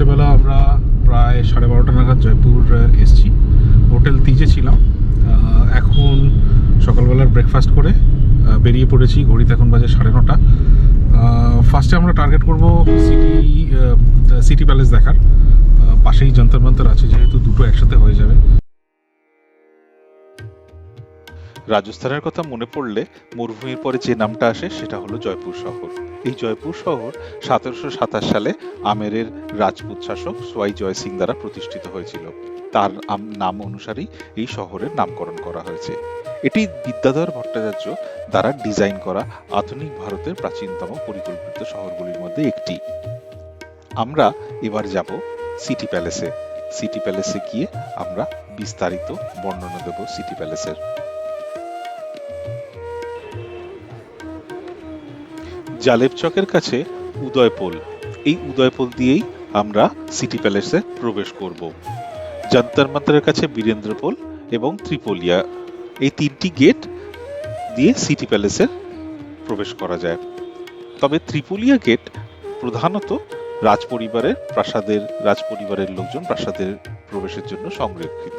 রাত্রেবেলা আমরা প্রায় সাড়ে বারোটা নাগাদ জয়পুর এসছি। হোটেল তিজে ছিলাম। এখন সকালবেলার ব্রেকফাস্ট করে বেরিয়ে পড়েছি। ঘড়িতে এখন বাজে সাড়ে নটা। ফার্স্টে আমরা টার্গেট করব সিটি সিটি প্যালেস দেখার। পাশেই যন্তর মন্তর আছে, যেহেতু দুটো একসাথে হয়ে যাবে। রাজস্থানের কথা মনে পড়লে মরুভূমির পরে যে নামটা আসে সেটা হলো জয়পুর শহর। এই জয়পুর শহর সতেরোশো সাতাশ সালে আমেরের রাজপুত শাসক সোয়াই জয় সিং দ্বারা প্রতিষ্ঠিত হয়েছিল। তার নাম অনুসারেই এই শহরের নামকরণ করা হয়েছে। এটি বিদ্যাধর ভট্টাচার্য দ্বারা ডিজাইন করা আধুনিক ভারতের প্রাচীনতম পরিকল্পিত শহরগুলির মধ্যে একটি। আমরা এবার যাব সিটি প্যালেসে। সিটি প্যালেসে গিয়ে আমরা বিস্তারিত বর্ণনা দেব সিটি প্যালেসের। জালেব চকের কাছে উদয়পোল। এই উদয়পোল দিয়েই আমরা সিটি প্যালেসে প্রবেশ করব। যন্তর মন্তরের কাছে বীরেন্দ্রপোল এবং ত্রিপোলিয়া। এই তিনটি গেট দিয়ে সিটি প্যালেসে প্রবেশ করা যায়। তবে ত্রিপোলিয়া গেট প্রধানত রাজপরিবারের, প্রাসাদের, রাজপরিবারের লোকজন প্রাসাদের প্রবেশের জন্য সংরক্ষিত।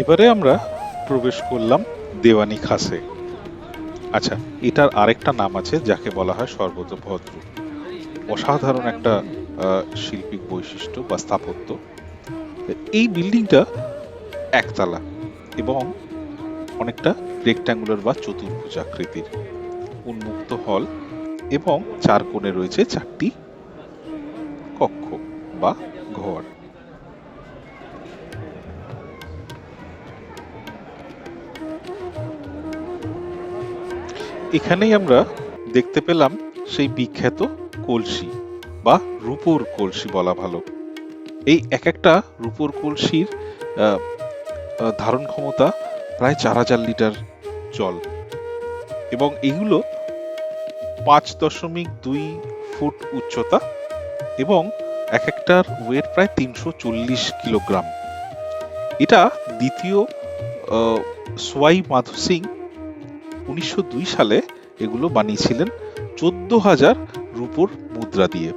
এবারে আমরা প্রবেশ করলাম দেওয়ানি খাসে। আচ্ছা এটার আরেকটা নাম আছে যাকে বলা হয় সর্বতভদ্র অসাধারণ একটা শিল্পিক বৈশিষ্ট্য বা স্থাপত্য। এই বিল্ডিংটা একতলা এবং অনেকটা রেক্ট্যাঙ্গুলার বা চতুর্ভুজ আকৃতির। উন্মুক্ত হল এবং চার কোণে রয়েছে চারটি কক্ষ বা ঘর। এখানেই আমরা দেখতে পেলাম সেই বিখ্যাত কলসি বা রূপোর কলসি বলা ভালো। এই এক একটা রূপোর কলসির ধারণ ক্ষমতা প্রায় চার হাজার লিটার জল। এবং এগুলো পাঁচ দশমিক দুই ফুট উচ্চতা এবং এক একটার ওয়েট প্রায় তিনশো চল্লিশ কিলোগ্রাম। এটা দ্বিতীয় সোয়াই মাধু সিং উনিশশো দুই সালে এগুলো বানিয়েছিলেন চোদ্দ হাজার রুপোর মুদ্রা দিয়ে।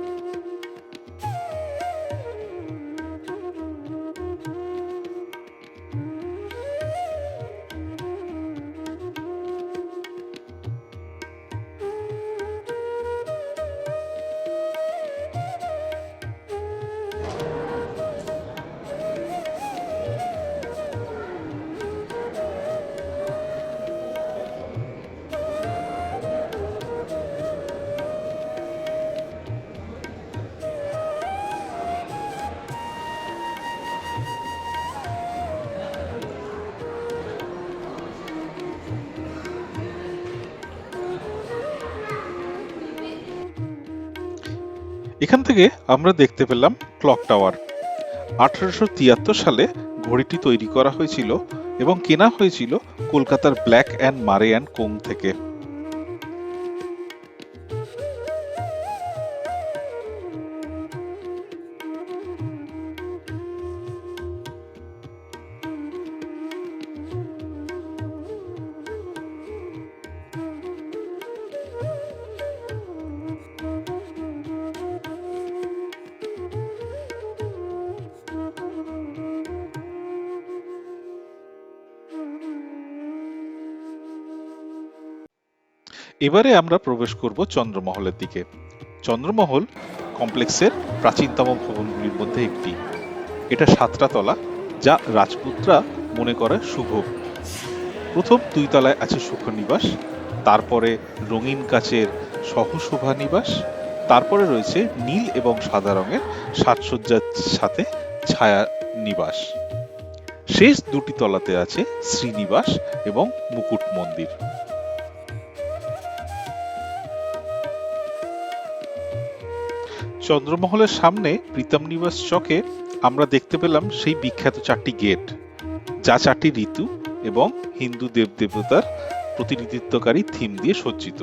এখান থেকে আমরা দেখতে পেলাম ক্লক টাওয়ার। আঠারোশো তিয়াত্তর সালে ঘড়িটি তৈরি করা হয়েছিল এবং কেনা হয়েছিল কলকাতার Black and Murray and Co থেকে। এবারে আমরা প্রবেশ করব চন্দ্রমহলের দিকে। চন্দ্রমহল কমপ্লেক্সের প্রাচীনতম ভবনগুলির মধ্যে একটি। এটা সাতটা তলা, যা রাজপুতরা মনে করে শুভ। প্রথম দুই তলায় আছে সুখ নিবাস তারপরে রঙিন কাচের সহশোভা নিবাস, তারপরে রয়েছে নীল এবং সাদা রঙের সাজসজ্জার সাথে ছায়া নিবাস। শেষ দুটি তলাতে আছে শ্রীনিবাস এবং মুকুট মন্দির চন্দ্রমহলের সামনে প্রীতম নিবাস চকে আমরা দেখতে পেলাম সেই বিখ্যাত চারটি গেট, যা চারটি ঋতু এবং হিন্দু দেবদেবতার প্রতিনিধিত্বকারী থিম দিয়ে সজ্জিত।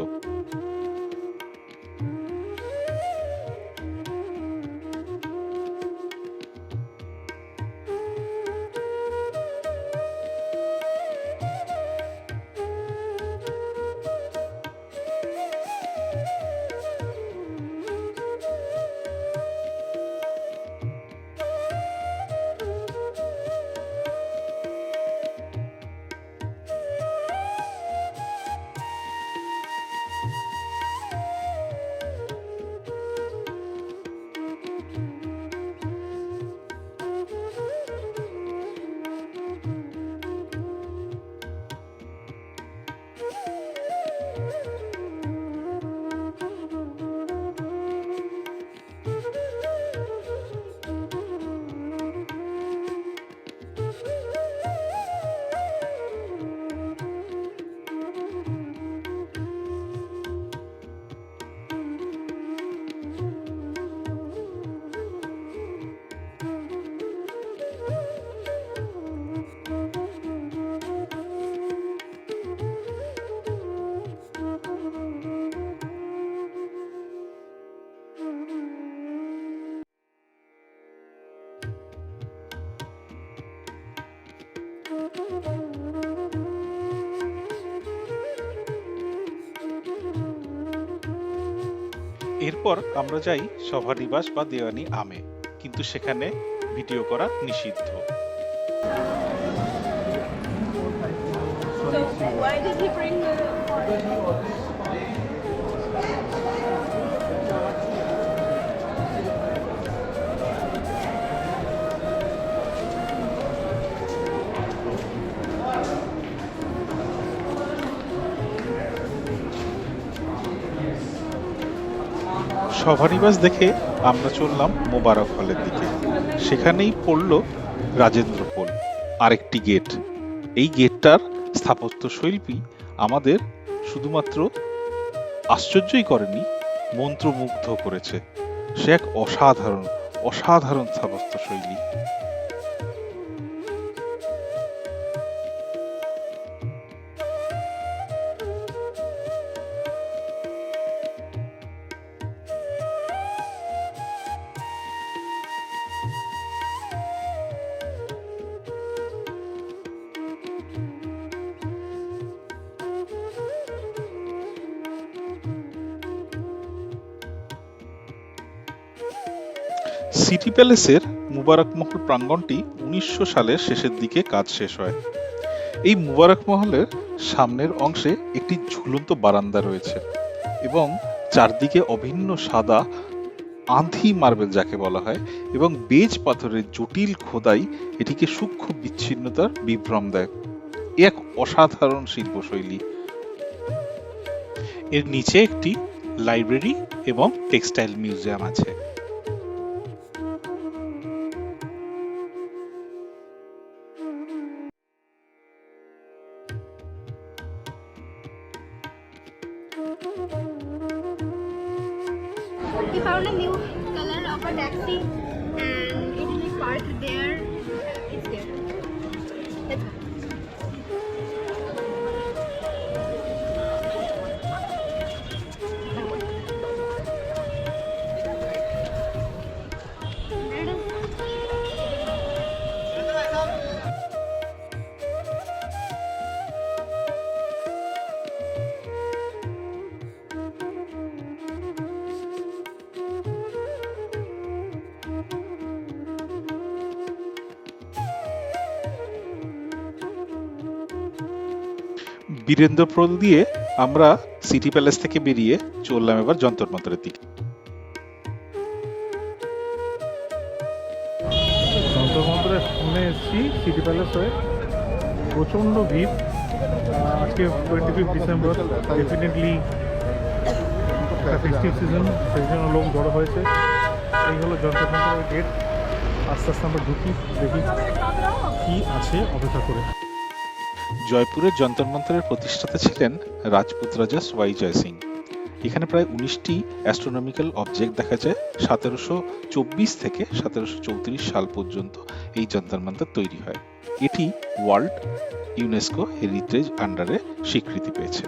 এরপর আমরা যাই সভানিবাস বা দেওয়ানি আমে, কিন্তু সেখানে ভিডিও করা নিষিদ্ধ। So, why did he bring the সভানিবাস দেখে আমরা চললাম মোবারক হলের দিকে। সেখানেই পড়ল রাজেন্দ্র পোল, আরেকটি গেট। এই গেটটার স্থাপত্য শৈল্পী আমাদের শুধুমাত্র আশ্চর্যই করেনি, মন্ত্রমুগ্ধ করেছে। সে এক অসাধারণ অসাধারণ স্থাপত্য শৈলী। সিটি প্যালেসের মুবারকমহল প্রাঙ্গণটি উনিশশো সালের শেষের দিকে কাজ শেষ হয়। এই মুবারকমহলের সামনের অংশে একটি ঝুলন্ত বারান্দা রয়েছে এবং চারদিকে অভিন্ন সাদা আঁধি মার্বেল যাকে বলা হয় এবং বেজ পাথরের জটিল খোদাই এটিকে সূক্ষ্ম বিচ্ছিন্নতার বিভ্রম দেয়। এক অসাধারণ শিল্পশৈলী। এর নিচে একটি লাইব্রেরি এবং টেক্সটাইল মিউজিয়াম আছে। We found a new color of a taxi and it is parked there. It's there. Let's go. বীরেন্দ্রপ্রল দিয়ে আমরা সিটি প্যালেস থেকে বেরিয়ে চললাম এবার যন্তর মন্তরের দিকে। যন্ত্রমন্ত্রের সামনে এসেছি, সিটি প্যালেস হয়ে। প্রচণ্ড ভিড়। আজকে টোয়েন্টি ফিফ ডিসেম্বর ডেফিনেটলি ফেস্টিভ সিজন সেই জন্য লোক জড়ো হয়েছে। এই হলো যন্ত্রমন্ত্রের গেট আস্তে আস্তে আমরা ঢুকি, দেখি কি আছে, অপেক্ষা করে। জয়পুরের যন্তর মন্তরের প্রতিষ্ঠাতা ছিলেন রাজপুত রাজা সোয়াই জয় সিং। এখানে প্রায় উনিশটি অ্যাস্ট্রোনমিক্যাল অবজেক্ট দেখা যায়, সতেরোশো চব্বিশ থেকে সতেরোশো চৌত্রিশ সাল পর্যন্ত এই যন্তর মন্তর তৈরি হয়। এটি ওয়ার্ল্ড ইউনেস্কো হেরিটেজ আন্ডারে স্বীকৃতি পেয়েছে।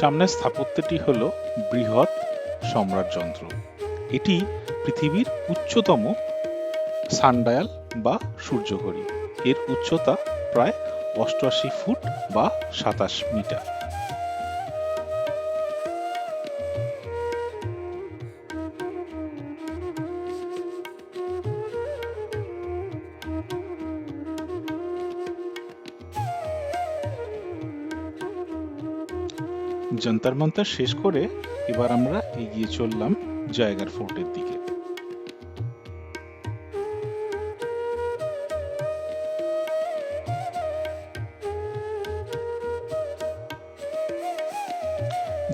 সামনের স্থাপত্যটি হল বৃহৎ সম্রাটযন্ত্র। এটি পৃথিবীর উচ্চতম সানডায়াল বা সূর্যঘড়ি। এর উচ্চতা প্রায় অষ্টআশি ফুট বা সাতাশ মিটার। যন্তর মন্তর শেষ করে এবার আমরা এগিয়ে চললাম জায়গার ফোর্টের দিকে।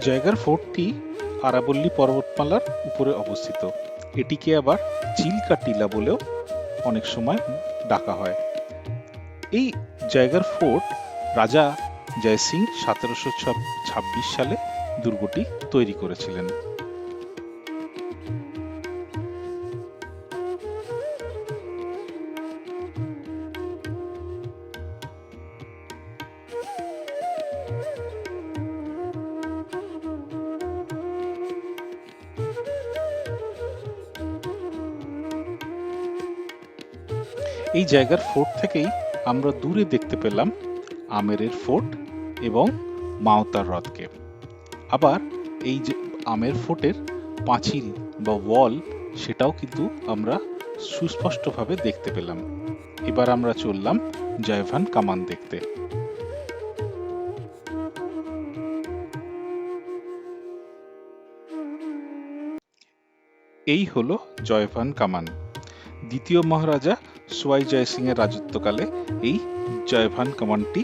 জায়গার ফোর্টটি আরাবল্লী পর্বতমালার উপরে অবস্থিত। এটিকে আবার চিল্কা টিলা বলেও অনেক সময় ডাকা হয়। এই জায়গার ফোর্ট রাজা জয় সিং সতেরোশো ছাব্বিশ সালে দুর্গটি তৈরি করেছিলেন। এই জায়গার ফোর্ট থেকেই আমরা দূরে দেখতে পেলাম আমেরের ফোর্ট এবং মাওতার হ্রদকে। আবার এই যে আমের ফোর্টের পাঁচিল বা ওয়াল, সেটাও কিন্তু আমরা সুস্পষ্টভাবে দেখতে পেলাম। এবার আমরা চললাম জয়ভান কামান দেখতে। এই হলো জয়ভান কামান। দ্বিতীয় মহারাজা সোয়াই জয় সিং এর রাজত্বকালে এই জয়ভান কামানটি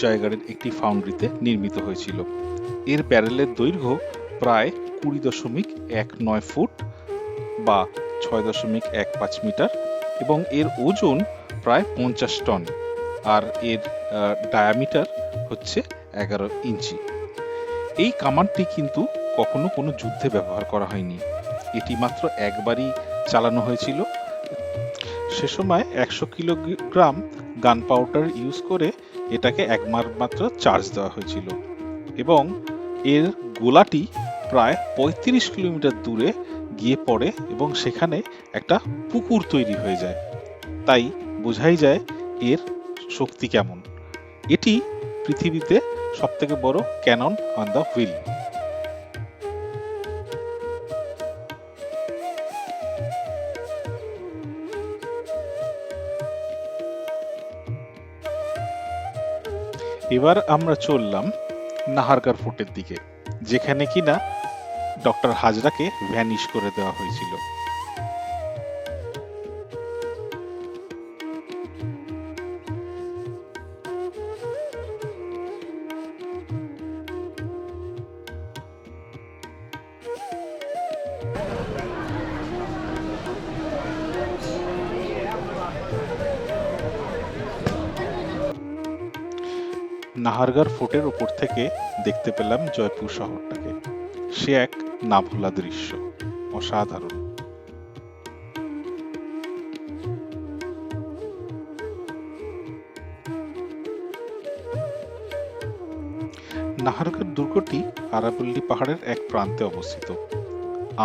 জয়গড়ের একটি ফাউন্ড্রিতে নির্মিত হয়েছিল। এর ব্যারেলের দৈর্ঘ্য প্রায় কুড়ি দশমিক এক নয় ফুট বা ছয় দশমিক এক পাঁচ মিটার এবং এর ওজন প্রায় পঞ্চাশ টন আর এর ডায়ামিটার হচ্ছে এগারো ইঞ্চি। এই কামানটি কিন্তু কখনো কোনো যুদ্ধে ব্যবহার করা হয়নি। এটি মাত্র একবারই চালানো হয়েছিল। সে সময় একশো কিলোগ্রাম গান পাউডার ইউজ করে এটাকে একবার মাত্র চার্জ দেওয়া হয়েছিল। এবং এর গোলাটি প্রায় পঁয়ত্রিশ কিলোমিটার দূরে গিয়ে পড়ে এবং সেখানে একটা পুকুর তৈরি হয়ে যায়। তাই বোঝাই যায় এর শক্তি কেমন। এটি পৃথিবীতে সবথেকে বড় ক্যানন অন দ্য হুইল। এবার আমরা চললাম নাহারগার ফোর্টের দিকে যেখানে কিনা ডক্টর হাজরাকে ভ্যানিশ করে দেওয়া হয়েছিল। নাহারগার ফোর্টের ওপর থেকে দেখতে পেলাম জয়পুর শহরটাকে। সে এক না ভোলা দৃশ্য, অসাধারণ। নাহারগড় দুর্গটি আরাবল্লী পাহাড়ের এক প্রান্তে অবস্থিত।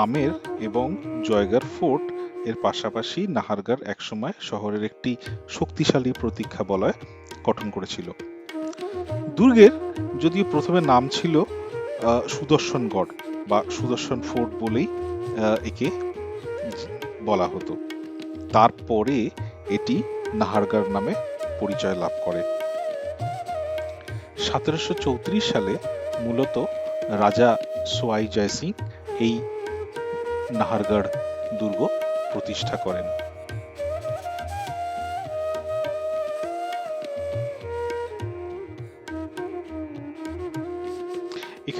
আমের এবং জয়গার ফোর্ট এর পাশাপাশি নাহারগড় একসময় শহরের একটি শক্তিশালী প্রতীক্ষা বলয় গঠন করেছিল। দুর্গের যদিও প্রথমে নাম ছিল সুদর্শনগড় বা সুদর্শন ফোর্ট বলেই একে বলা হতো। তারপরে এটি নাহারগড় নামে পরিচয় লাভ করে। সতেরোশো চৌত্রিশ সালে মূলত রাজা সোয়াই জয় সিং এই নাহারগড় দুর্গ প্রতিষ্ঠা করেন।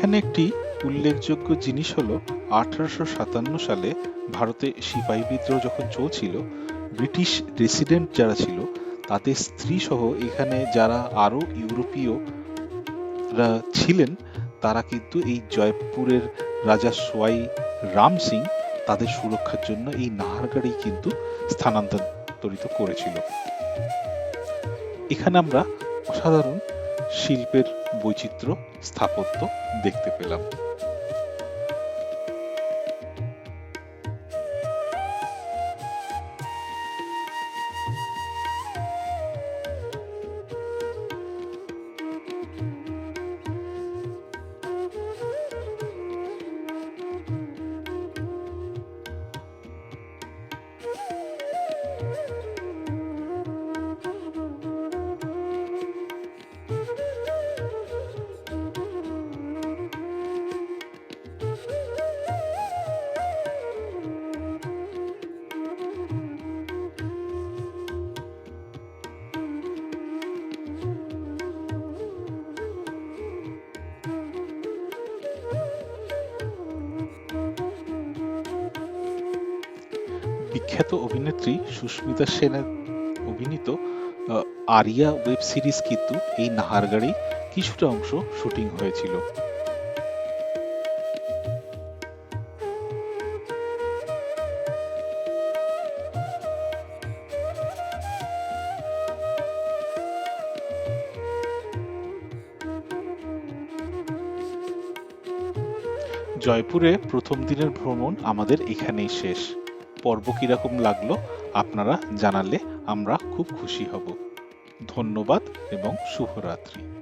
এখানে একটি উল্লেখযোগ্য জিনিস হলো, আঠারোশো সাতান্ন সালে ভারতে সিপাহী বিদ্রোহ যখন চলছিল, ব্রিটিশ রেসিডেন্ট যারা ছিল, তাদের স্ত্রী সহ এখানে যারা আরও ইউরোপীয় ছিলেন, তারা কিন্তু এই জয়পুরের রাজা সোয়াই রাম সিং তাদের সুরক্ষার জন্য এই নাহারগড়েই কিন্তু স্থানান্তরিত করেছিল। এখানে আমরা অসাধারণ শিল্পের বৈচিত্র্য স্থাপত্য দেখতে পেলাম। বিখ্যাত অভিনেত্রী সুস্মিতা সেনের অভিনীত আরিয়া ওয়েব সিরিজ কিন্তু এই নাহারগড়েই কিছুটা অংশ শুটিং হয়েছিল। জয়পুরে প্রথম দিনের ভ্রমণ আমাদের এখানেই শেষ। পর্ব কীরকম লাগল আপনারা জানালে আমরা খুব খুশি হব। ধন্যবাদ এবং শুভরাত্রি।